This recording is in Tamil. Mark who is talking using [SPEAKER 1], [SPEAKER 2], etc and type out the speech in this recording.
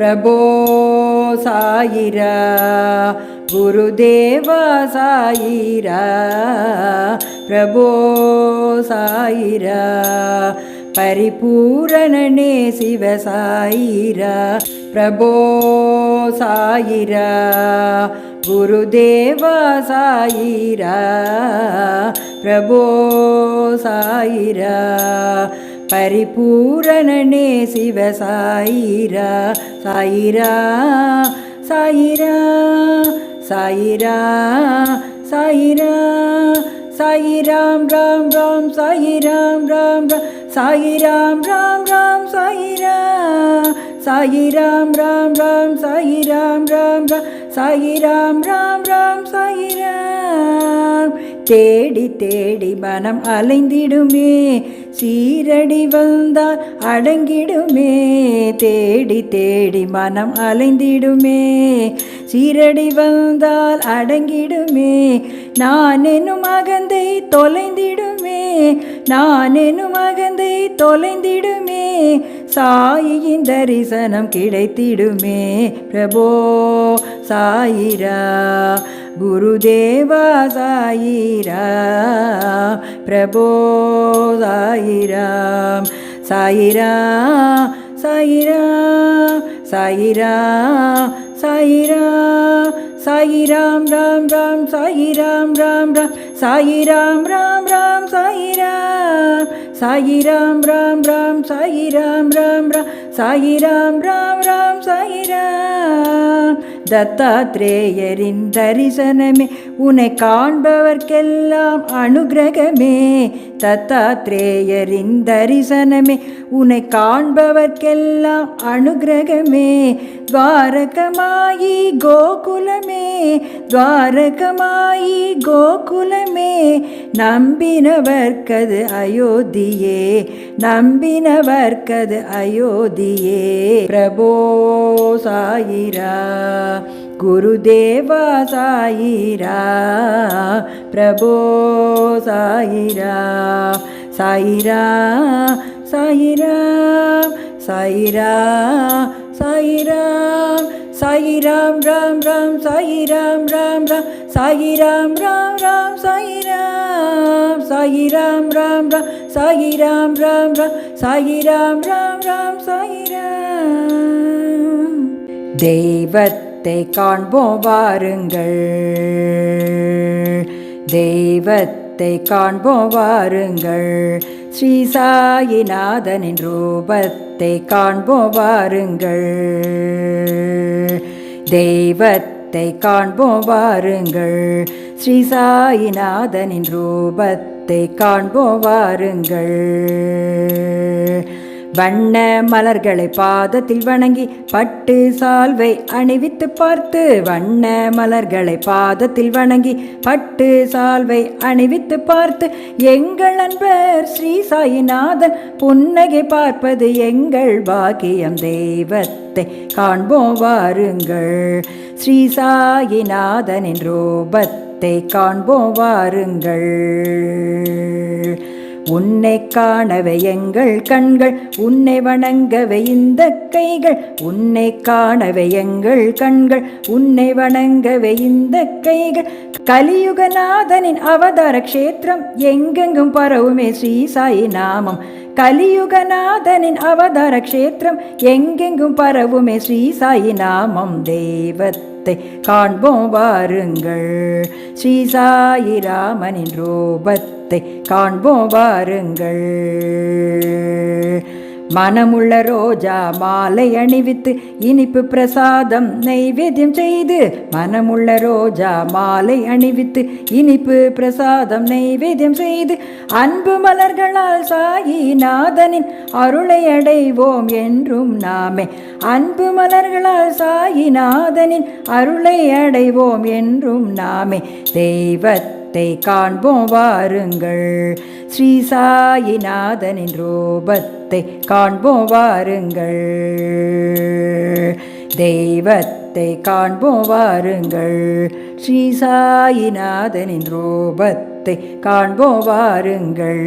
[SPEAKER 1] பிரபோ சாயிரா குருதேவ சாயிரா பிரபோ சாயிரா பரிபூரணனே சிவ சாயிரா பிரபோ சாயிரா குருதேவ சாயிரா பிரபோ சாயிரா. பரிபூரணனே சிவ சாயிரா சாயிரா சாயிரா சாயிரா சாயிரா சாயிராம் ராம் ராம் சாயிராம் ராம் ராம் சாயிராம் ராம் ராம் சாயிரா சாயிராம் ராம் ராம் சாயிராம் ராம் ராம் சாயிராம் ராம் ராம் சாயிராம் தேடி தேடி மனம் அலைந்திடுமே. சீரடி வந்தால் அடங்கிடுமே. தேடி தேடி மனம் அலைந்திடுமே. சீரடி வந்தால் அடங்கிடுமே. நான் என்னும் அகந்தை தொலைந்திடுமே. நான் என்னும் அகந்தை தொலைந்திடுமே. சாயியின் தரிசனம் கிடைத்திடுமே. பிரபோ சாயிரா குருதேவா சாயிரா பிரபோ சாயிராம் சாயிரா சாயிரா சாயிரா சாயிரா சாயிராம் ராம் ராம் சாயிராம் ராம் ராம் சாயிராம் ராம் ராம் சாயிராம் சாயிராம் ராம் ராம் சாயிராம் ராம் ராம் சாயிராம் ராம் ராம் சாயிராம் தத்தாத்ரேயரின் தரிசனமே உன்னை காண்பவர்க்கெல்லாம் அனுகிரகமே. தத்தாத்ரேயரின் தரிசனமே உன்னை காண்பவர்க்கெல்லாம் அனுகிரகமே. துவாரகமாயி கோகுலமே. துவாரகமாயி கோகுலமே. நம்பினவர்க்கது அயோத்தியே. நம்பினவர்க்கது அயோத்தியே பிரபோ சாயிரா குருதேவா சாயிரா பிரபோ சாயிரா சாயிரா சாயிரா சாயிரா சாயிரா சாயி ராம் ராம் ராம் சாயி ராம் ராம் சாயிராம் ராம் ராம் ராம் சாயி ராம் ராம் ராம் ராம் ராம் ராம் ராம் ராம் சாயிராம் தெய்வத்தை காண்போம் வாருங்கள் தெய்வத்தை காண்போம் வாருங்கள். ஸ்ரீ சாயிநாதனின் ரூபத்தை காண்போம் வாருங்கள். தெய்வத்தை காண்போம் வாருங்கள். ஸ்ரீ சாயிநாதனின் ரூபத்தை காண்போம் வாருங்கள். வண்ண மலர்களை பாதத்தில் வணங்கி பட்டு சால்வை அணிவித்து பார்த்து வண்ண மலர்களை பாதத்தில் வணங்கி பட்டு சால்வை அணிவித்து பார்த்து எங்கள் அன்பர் ஸ்ரீ சாயிநாதன் புன்னகை பார்ப்பது எங்கள் பாக்கியம் தெய்வத்தை காண்போம் வாருங்கள். ஸ்ரீ சாயிநாதனின் ரூபத்தை காண்போம் வாருங்கள். உன்னை காணவே எங்கள் கண்கள் உன்னை வணங்கவே இந்த கைகள். உன்னை காணவே எங்கள் கண்கள் உன்னை வணங்கவே இந்த கைகள். கலியுகநாதனின் அவதார க்ஷேத்திரம் எங்கெங்கும் பரவுமே ஸ்ரீ சாயி நாமம். கலியுகநாதனின் அவதார க்ஷேத்திரம் எங்கெங்கும் பரவுமே ஸ்ரீ சாயி நாமம். தெய்வத்தை காண்போம் வாருங்கள். ஸ்ரீ சாயி ராமனின் ரூபத்தை காண்போம் வாருங்கள். மனமுள்ள ரோஜா மாலை அணிவித்து இனிப்பு பிரசாதம் நைவேத்தியம் செய்து மனமுள்ள ரோஜா மாலை அணிவித்து இனிப்பு பிரசாதம் நைவேத்தியம் செய்து அன்பு மலர்களால் சாயி நாதனின் அருளை அடைவோம் என்றும் நாமே. அன்பு மலர்களால் சாயி நாதனின் அருளை அடைவோம் என்றும் நாமே. தெய்வத்தை ரூபத்தை காண்போம் வாருங்கள். ஸ்ரீ சாயிநாதனின் ரூபத்தை காண்போம் வாருங்கள். தெய்வத்தை காண்போம் வாருங்கள். ஸ்ரீ சாயிநாதனின் ரூபத்தை காண்போம் வாருங்கள்.